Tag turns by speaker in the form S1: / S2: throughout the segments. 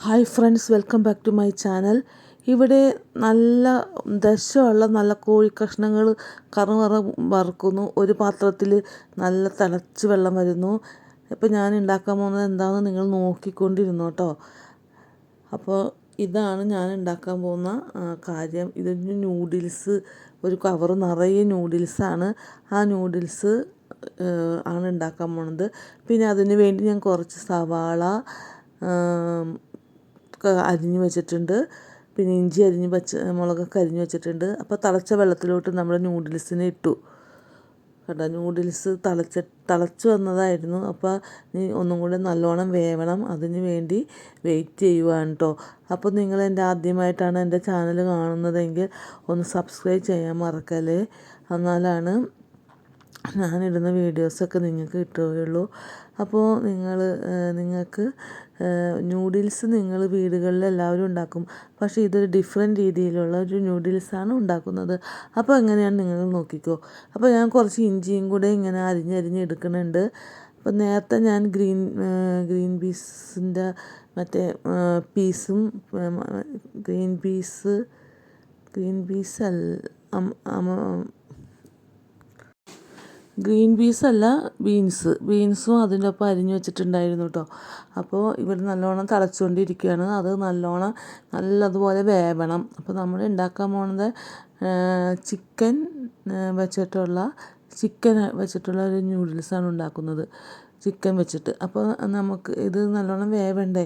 S1: Hi friends welcome back to my channel ഇവിടെ നല്ല ദശമുള്ള നല്ല കോഴി കഷ്ണങ്ങൾ കറുകറ വറുക്കുന്നു. ഒരു പാത്രത്തിൽ നല്ല തിളച്ച് വെള്ളം വരുന്നു. ഇപ്പോൾ ഞാൻ ഉണ്ടാക്കാൻ പോകുന്നത് എന്താണെന്ന് നിങ്ങൾ നോക്കിക്കൊണ്ടിരുന്നു കേട്ടോ. അപ്പോൾ ഇതാണ് ഞാൻ ഉണ്ടാക്കാൻ പോകുന്ന കാര്യം. ഇതിന് നൂഡിൽസ് ഒരു കവർ നിറയെ നൂഡിൽസാണ് ആ നൂഡിൽസ് ആണ് ഉണ്ടാക്കാൻ പോണത് പിന്നെ അതിന് വേണ്ടി ഞാൻ കുറച്ച് സവാള ആം, അരിഞ്ഞു വെച്ചിട്ടുണ്ട്. പിന്നെ ഇഞ്ചി അരിഞ്ഞ് വെച്ച് മുളകൊക്കെ അരിഞ്ഞ് വെച്ചിട്ടുണ്ട്. അപ്പോൾ തിളച്ച വെള്ളത്തിലോട്ട് നമ്മൾ നൂഡിൽസിനെ ഇട്ടു. കേട്ടോ ന്യൂഡിൽസ് തിളച്ച് തിളച്ച് വന്നതായിരുന്നു. അപ്പോൾ നീ ഒന്നും കൂടെ നല്ലോണം വേവണം. അതിന് വേണ്ടി വെയിറ്റ് ചെയ്യുവാണ് കേട്ടോ അപ്പോൾ നിങ്ങൾ എന്റെ ആദ്യമായിട്ടാണ് എന്റെ ചാനൽ കാണുന്നതെങ്കിൽ ഒന്ന് സബ്സ്ക്രൈബ് ചെയ്യാൻ മറക്കല്ലേ. എന്നാലാണ് ഞാനിടുന്ന വീഡിയോസൊക്കെ നിങ്ങൾക്ക് കിട്ടുകയുള്ളൂ. അപ്പോൾ നിങ്ങൾ നിങ്ങൾക്ക് ന്യൂഡിൽസ് നിങ്ങൾ വീടുകളിൽ എല്ലാവരും ഉണ്ടാക്കും. പക്ഷേ ഇതൊരു ഡിഫറെന്റ് രീതിയിലുള്ള ഒരു നൂഡിൽസാണ് ഉണ്ടാക്കുന്നത്. അപ്പോൾ എങ്ങനെയാണ് നിങ്ങൾ നോക്കിക്കോ. അപ്പോൾ ഞാൻ കുറച്ച് ഇഞ്ചിയും കൂടെ ഇങ്ങനെ അരിഞ്ഞരിഞ്ഞ് എടുക്കുന്നുണ്ട്. അപ്പോൾ നേരത്തെ ഞാൻ ഗ്രീൻ ഗ്രീൻ പീസിന്റെ മറ്റേ പീസും ഗ്രീൻ പീസ് ഗ്രീൻ പീസ് അല്ല ഗ്രീൻ പീസ് അല്ല ബീൻസ്. ബീൻസും അതിന്റെ ഒപ്പം അരിഞ്ഞ് വെച്ചിട്ടുണ്ടായിരുന്നു കേട്ടോ അപ്പോൾ ഇവർ നല്ലോണം തിളച്ചുകൊണ്ടിരിക്കുകയാണ്. അത് നല്ലോണം നല്ലതുപോലെ വേവണം. അപ്പോൾ നമ്മൾ ഉണ്ടാക്കാൻ പോണത് ചിക്കൻ വെച്ചിട്ടുള്ള ചിക്കൻ വെച്ചിട്ടുള്ള ഒരു ന്യൂഡിൽസാണ് ഉണ്ടാക്കുന്നത്. ചിക്കൻ വെച്ചിട്ട്. അപ്പോൾ നമുക്ക് ഇത് നല്ലോണം വേവണ്ടേ?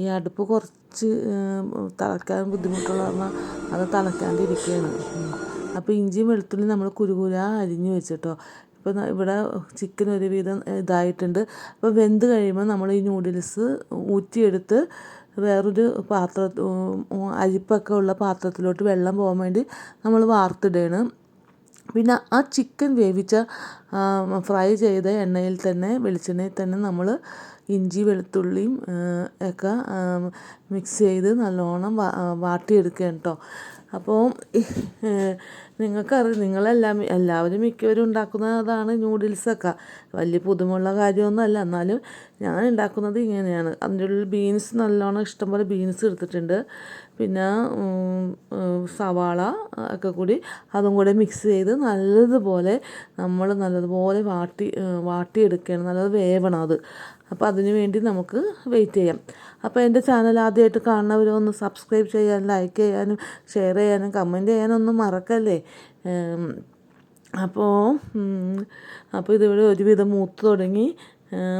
S1: ഈ അടുപ്പ് കുറച്ച് തിളക്കാൻ ബുദ്ധിമുട്ടുള്ള പറഞ്ഞാൽ അത് തിളക്കാണ്ടിരിക്കുകയാണ് അപ്പോൾ ഇഞ്ചിയും വെളുത്തുള്ളി നമ്മൾ കുരുകുര അരിഞ്ഞു വെച്ചിട്ടോ. ഇപ്പോൾ ഇവിടെ ചിക്കൻ ഒരു ഒരുവിധം ഇതായിട്ടുണ്ട്. അപ്പോൾ വെന്ത് കഴിയുമ്പോൾ നമ്മൾ ഈ നൂഡിൽസ് ഊറ്റിയെടുത്ത് വേറൊരു പാത്ര അരിപ്പൊക്കെ ഉള്ള പാത്രത്തിലോട്ട് വെള്ളം പോകാൻ വേണ്ടി നമ്മൾ വാർത്തിടുകയാണ് പിന്നെ ആ ചിക്കൻ വേവിച്ച ഫ്രൈ ചെയ്ത എണ്ണയിൽ തന്നെ വെളിച്ചെണ്ണയിൽ തന്നെ നമ്മൾ ഇഞ്ചി വെളുത്തുള്ളിയും ഒക്കെ മിക്സ് ചെയ്ത് നല്ലോണം വാ- ആ, വാട്ടിയെടുക്കുകയാണ് കേട്ടോ. അപ്പോൾ നിങ്ങൾക്കറിയാം നിങ്ങളെല്ലാം എല്ലാവരും മിക്കവരും ഉണ്ടാക്കുന്നതാണ് ന്യൂഡിൽസൊക്കെ വലിയ പുതുമുള്ള കാര്യമൊന്നുമല്ല. എന്നാലും ഞാൻ ഉണ്ടാക്കുന്നത് ഇങ്ങനെയാണ്. അതിന്റെ ഉള്ളിൽ ബീൻസ് നല്ലോണം ഇഷ്ടംപോലെ ബീൻസ് എടുത്തിട്ടുണ്ട്. പിന്നെ സവാള ഒക്കെ കൂടി അതും കൂടെ മിക്സ് ചെയ്ത് നല്ലതുപോലെ നമ്മൾ നല്ലതുപോലെ വാട്ടി വാട്ടിയെടുക്കുകയാണ്. നല്ലത് വേവണം അത്. അപ്പോൾ അതിന് വേണ്ടി നമുക്ക് വെയിറ്റ് ചെയ്യാം. അപ്പോൾ എന്റെ ചാനൽ ആദ്യമായിട്ട് കാണുന്നവരൊന്ന് സബ്സ്ക്രൈബ് ചെയ്യാനും ലൈക്ക് ചെയ്യാനും ഷെയർ ചെയ്യാനും കമന്റ് ചെയ്യാനും ഒന്നും മറക്കല്ലേ? അപ്പോൾ അപ്പോൾ ഇതിവിടെ ഒരുവിധം മൂത്ത് തുടങ്ങി.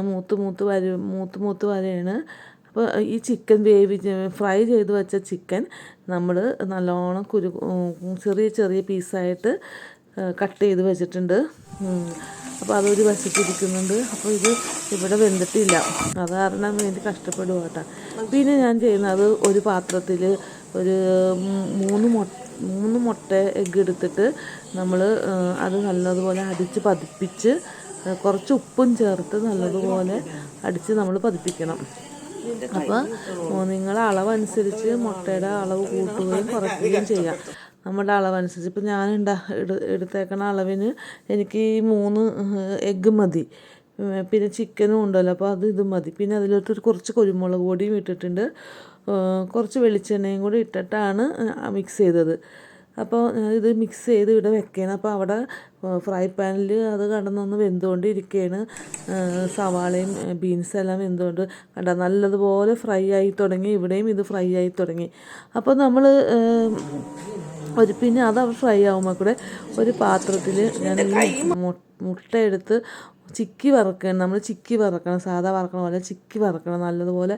S1: മൂത്ത് മൂത്ത് വര മൂത്ത് മൂത്ത് വരെയാണ്. അപ്പോൾ ഈ ചിക്കൻ വേവി ഫ്രൈ ചെയ്ത് വെച്ച ചിക്കൻ നമ്മൾ നല്ലോണം കുരു ചെറിയ ചെറിയ പീസായിട്ട് കട്ട് ചെയ്ത് വെച്ചിട്ടുണ്ട്. അപ്പോൾ അതൊരു വശത്തിരിക്കുന്നുണ്ട്. അപ്പോൾ ഇത് ഇവിടെ വെന്തിട്ടില്ല. അത് കാരണം വേണ്ടി കഷ്ടപ്പെടുക കേട്ടോ പിന്നെ ഞാൻ ചെയ്യുന്നത് ഒരു പാത്രത്തിൽ ഒരു മൂന്ന് മൊ മൂന്ന് മുട്ട എഗ്ഗ് എടുത്തിട്ട് നമ്മൾ അത് നല്ലതുപോലെ അടിച്ച് പതിപ്പിച്ച് കുറച്ച് ഉപ്പും ചേർത്ത് നല്ലതുപോലെ അടിച്ച് നമ്മൾ പതിപ്പിക്കണം. അപ്പോൾ നിങ്ങളുടെ അളവനുസരിച്ച് മുട്ടയുടെ അളവ് കൂട്ടുകയും കുറയ്ക്കുകയും ചെയ്യാം. നമ്മുടെ അളവനുസരിച്ച്. ഇപ്പം ഞാൻ ഉണ്ടാ എടു എടുത്തേക്കണ അളവിന് എനിക്ക് ഈ മൂന്ന് എഗ്ഗ് മതി. പിന്നെ ചിക്കനും ഉണ്ടല്ലോ അപ്പോൾ അത് ഇത് മതി. പിന്നെ അതിലോട്ട് കുറച്ച് കുരുമുളക് പൊടിയും ഇട്ടിട്ടുണ്ട്. കുറച്ച് വെളിച്ചെണ്ണയും കൂടി ഇട്ടിട്ടാണ് മിക്സ് ചെയ്തത്. അപ്പോൾ ഇത് മിക്സ് ചെയ്ത് ഇവിടെ വെക്കണം. അപ്പോൾ അവിടെ ഫ്രൈ പാനിൽ അത് കടന്നൊന്ന് വെന്തുകൊണ്ടിരിക്കുകയാണ് സവാളയും ബീൻസ് എല്ലാം വെന്തുകൊണ്ട് കണ്ട നല്ലതുപോലെ ഫ്രൈ ആയി തുടങ്ങി. ഇവിടെയും ഇത് ഫ്രൈ ആയി തുടങ്ങി. അപ്പോൾ നമ്മൾ ഒരു പിന്നെ അത് ഫ്രൈ ആകുമ്പോൾ കൂടെ ഒരു പാത്രത്തിൽ ഞാൻ മുട്ട എടുത്ത് ചിക്കി വറക്കണം. നമ്മൾ ചിക്കി വറക്കണം സാധാ വറക്കണ പോലെ ചിക്കി വറക്കണം. നല്ലതുപോലെ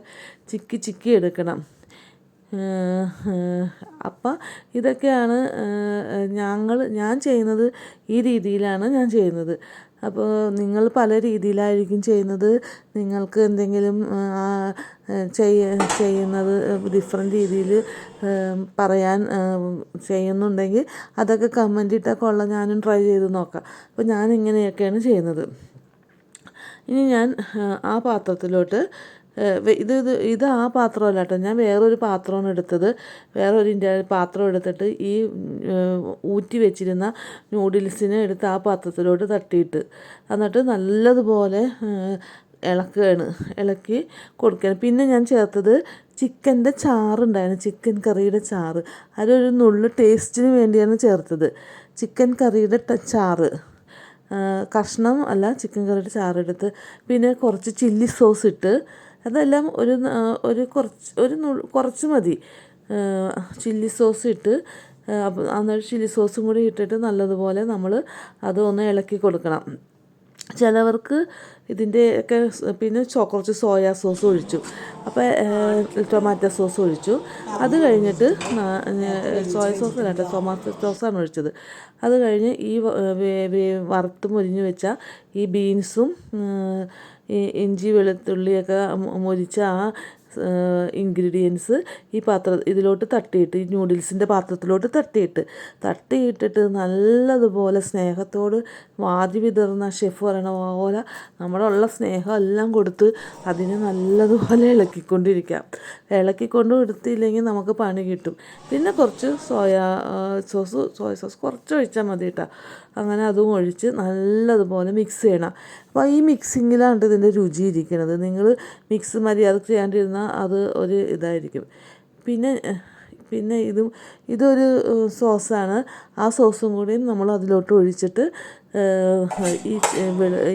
S1: ചിക്കി ചിക്കി എടുക്കണം. അപ്പം ഇതൊക്കെയാണ് ഞങ്ങൾ ഞാൻ ചെയ്യുന്നത് ഈ രീതിയിലാണ് ഞാൻ ചെയ്യുന്നത്. അപ്പോൾ നിങ്ങൾ പല രീതിയിലായിരിക്കും ചെയ്യുന്നത്. നിങ്ങൾക്ക് എന്തെങ്കിലും ചെയ്യ ചെയ്യുന്നത് ഡിഫറെന്റ് രീതിയിൽ പറയാൻ ചെയ്യുന്നുണ്ടെങ്കിൽ അതൊക്കെ കമന്റ് ഇട്ടാൽ കൊള്ളാം. ഞാനും ട്രൈ ചെയ്ത് നോക്കാം. അപ്പോൾ ഞാൻ ഇങ്ങനെയൊക്കെയാണ് ചെയ്യുന്നത്. ഇനി ഞാൻ ആ, പാത്രത്തിലോട്ട് ഇത് ഇത് ഇത് ആ പാത്രമല്ല കേട്ടോ. ഞാൻ വേറൊരു പാത്രമാണ് എടുത്തത്. വേറൊരു ഇന്ത്യ പാത്രം എടുത്തിട്ട് ഈ ഊറ്റി വെച്ചിരുന്ന നൂഡിൽസിനെ എടുത്ത് ആ പാത്രത്തിലോട്ട് തട്ടിയിട്ട്. എന്നിട്ട് നല്ലതുപോലെ ഇളക്കുകയാണ് ഇളക്കി കൊടുക്കുകയാണ് പിന്നെ ഞാൻ ചേർത്തത് ചിക്കന്റെ ചാറുണ്ടായിരുന്നു. ചിക്കൻ കറിയുടെ ചാറ്. അതൊരു നുള്ളു ടേസ്റ്റിന് വേണ്ടിയാണ് ചേർത്തത്. ചിക്കൻ കറിയുടെ ചാറ്. കഷ്ണം അല്ല ചിക്കൻ കറിയുടെ ചാറെടുത്ത് പിന്നെ കുറച്ച് ചില്ലി സോസ് ഇട്ട് അതെല്ലാം ഒരു ഒരു കുറച്ച് ഒരു കുറച്ച് മതി. ചില്ലി സോസ് ഇട്ട് അന്നേരം ചില്ലി സോസും കൂടി ഇട്ടിട്ട് നല്ലതുപോലെ നമ്മൾ അത് ഒന്ന് ഇളക്കി കൊടുക്കണം. ചിലവർക്ക് ഇതിന്റെ ഒക്കെ പിന്നെ കുറച്ച് സോയാ സോസ് ഒഴിച്ചു. അപ്പോൾ ടൊമാറ്റോ സോസ് ഒഴിച്ചു. അത് കഴിഞ്ഞിട്ട് സോയ സോസ് അല്ല ടൊമാറ്റോ സോസാണ് ഒഴിച്ചത്. അത് കഴിഞ്ഞ് ഈ വറുത്ത് മുരിഞ്ഞ് വെച്ച ഈ ബീൻസും ഈ ഇഞ്ചി വെളുത്തുള്ളിയൊക്കെ മൊരിച്ച ആ ഇൻഗ്രീഡിയൻസ് ഈ പാത്ര ഇതിലോട്ട് തട്ടിയിട്ട് ഈ ന്യൂഡിൽസിന്റെ പാത്രത്തിലോട്ട് തട്ടിയിട്ട്. തട്ടിയിട്ടിട്ട് നല്ലതുപോലെ സ്നേഹത്തോട് വാതി വിതറുന്ന ഷെഫ് പറയണ പോലെ നമ്മുടെ ഉള്ള സ്നേഹം എല്ലാം കൊടുത്ത് അതിനെ നല്ലതുപോലെ ഇളക്കിക്കൊണ്ടിരിക്കാം. ഇളക്കിക്കൊണ്ട് എടുത്തില്ലെങ്കിൽ നമുക്ക് പണി കിട്ടും. പിന്നെ കുറച്ച് സോയാ സോസ് സോയ സോസ് കുറച്ച് ഒഴിച്ചാൽ മതി കേട്ടോ അങ്ങനെ അതും ഒഴിച്ച് നല്ലതുപോലെ മിക്സ് ചെയ്യണം. അപ്പോൾ ഈ മിക്സിങ്ങിലാണ് ഇതിന്റെ രുചി ഇരിക്കുന്നത്. നിങ്ങൾ മിക്സ് മര്യാദയ്ക്ക് ചെയ്യാണ്ടിരുന്നാൽ അത് ഒരു ഇതായിരിക്കും. പിന്നെ പിന്നെ ഇതും ഇതൊരു സോസാണ്. ആ സോസും കൂടി നമ്മൾ അതിലോട്ട് ഒഴിച്ചിട്ട് ഈ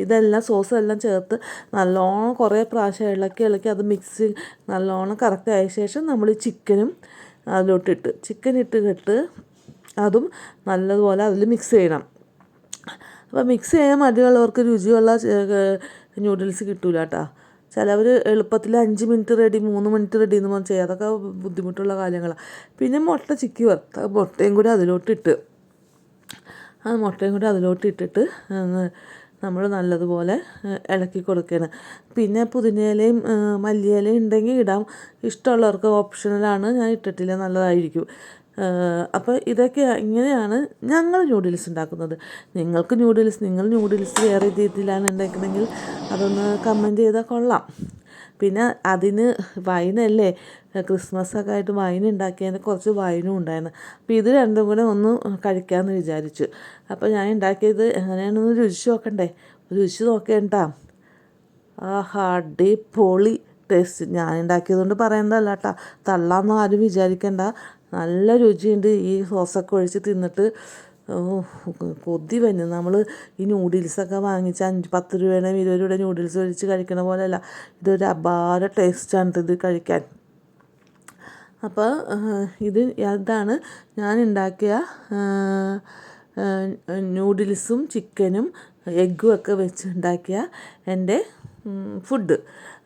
S1: ഇതെല്ലാം സോസെല്ലാം ചേർത്ത് നല്ലോണം കുറേ പ്രാവശ്യം ഇളക്കി ഇളക്കി അത് മിക്സ് നല്ലോണം കറക്റ്റ് ആയ ശേഷം നമ്മൾ ഈ ചിക്കനും അതിലോട്ടിട്ട് ചിക്കൻ ഇട്ട് കെട്ട് അതും നല്ലതുപോലെ അതിൽ മിക്സ് ചെയ്യണം. അപ്പോൾ മിക്സ് ചെയ്യാൻ മടിയുള്ളവർക്ക് രുചിയുള്ള ന്യൂഡിൽസ് കിട്ടൂല കേട്ടോ ചിലവർ എളുപ്പത്തിൽ അഞ്ച് മിനിറ്റ് റെഡി മൂന്ന് മിനിറ്റ് റെഡി എന്ന് പറഞ്ഞാൽ ചെയ്യാം. അതൊക്കെ ബുദ്ധിമുട്ടുള്ള കാര്യങ്ങളാണ് പിന്നെ മുട്ട ചിക്കി വറുത്ത മുട്ടയും കൂടി അതിലോട്ടിട്ട് ആ മുട്ടയും കൂടി അതിലോട്ട് ഇട്ടിട്ട് നമ്മൾ നല്ലതുപോലെ ഇളക്കി കൊടുക്കുകയാണ് പിന്നെ പുതിനയിലയും മല്ലിയിലയും ഉണ്ടെങ്കിൽ ഇടാം. ഇഷ്ടമുള്ളവർക്ക് ഓപ്ഷണലാണ് ഞാൻ ഇട്ടിട്ടില്ല. നല്ലതായിരിക്കും. അപ്പോൾ ഇതൊക്കെ ഇങ്ങനെയാണ് ഞങ്ങൾ ന്യൂഡിൽസ് ഉണ്ടാക്കുന്നത്. നിങ്ങൾക്ക് ന്യൂഡിൽസ് നിങ്ങൾ ന്യൂഡിൽസ് വേറെ രീതിയിലാണ് ഉണ്ടാക്കുന്നതെങ്കിൽ അതൊന്ന് കമന്റ് ചെയ്താൽ കൊള്ളാം. പിന്നെ അതിന് വൈനല്ലേ ക്രിസ്മസ് ഒക്കെ ആയിട്ട് വൈൻ ഉണ്ടാക്കിയതിന് കുറച്ച് വൈനും ഉണ്ടായിരുന്നു. അപ്പോൾ ഇത് രണ്ടും കൂടെ ഒന്ന് കഴിക്കാമെന്ന് വിചാരിച്ചു. അപ്പോൾ ഞാൻ ഉണ്ടാക്കിയത് എങ്ങനെയാണെന്ന് രുചിച്ച് നോക്കണ്ടേ? രുചിച്ച് നോക്കേണ്ട. ആഹാ പൊളി ടേസ്റ്റ് ഞാൻ ഉണ്ടാക്കിയതുകൊണ്ട് പറയേണ്ടതല്ല കേട്ടോ തള്ളാന്ന് ആരും വിചാരിക്കണ്ട. നല്ല രുചിയുണ്ട്. ഈ സോസൊക്കെ ഒഴിച്ച് തിന്നിട്ട് കൊതി വന്നു നമ്മൾ ഈ നൂഡിൽസൊക്കെ വാങ്ങിച്ച് അഞ്ച് പത്ത് രൂപയുടെ ഇരുപത് രൂപയുടെ നൂഡിൽസ് ഒഴിച്ച് കഴിക്കണ പോലെയല്ല. ഇതൊരു അപാര ടേസ്റ്റാണ് ഇത് കഴിക്കാൻ. അപ്പോൾ ഇത് ഇതാണ് ഞാൻ ഉണ്ടാക്കിയ നൂഡിൽസും ചിക്കനും എഗ്ഗും ഒക്കെ വെച്ച് ഉണ്ടാക്കിയ എന്റെ ഫുഡ്.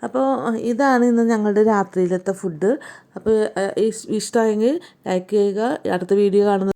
S1: അപ്പോൾ ഇതാണ് ഇന്ന് ഞങ്ങളുടെ രാത്രിയിലത്തെ ഫുഡ്. അപ്പോൾ ഇഷ്ടമായെങ്കിൽ ലൈക്ക് ചെയ്യുക. അടുത്ത വീഡിയോ കാണുന്നത്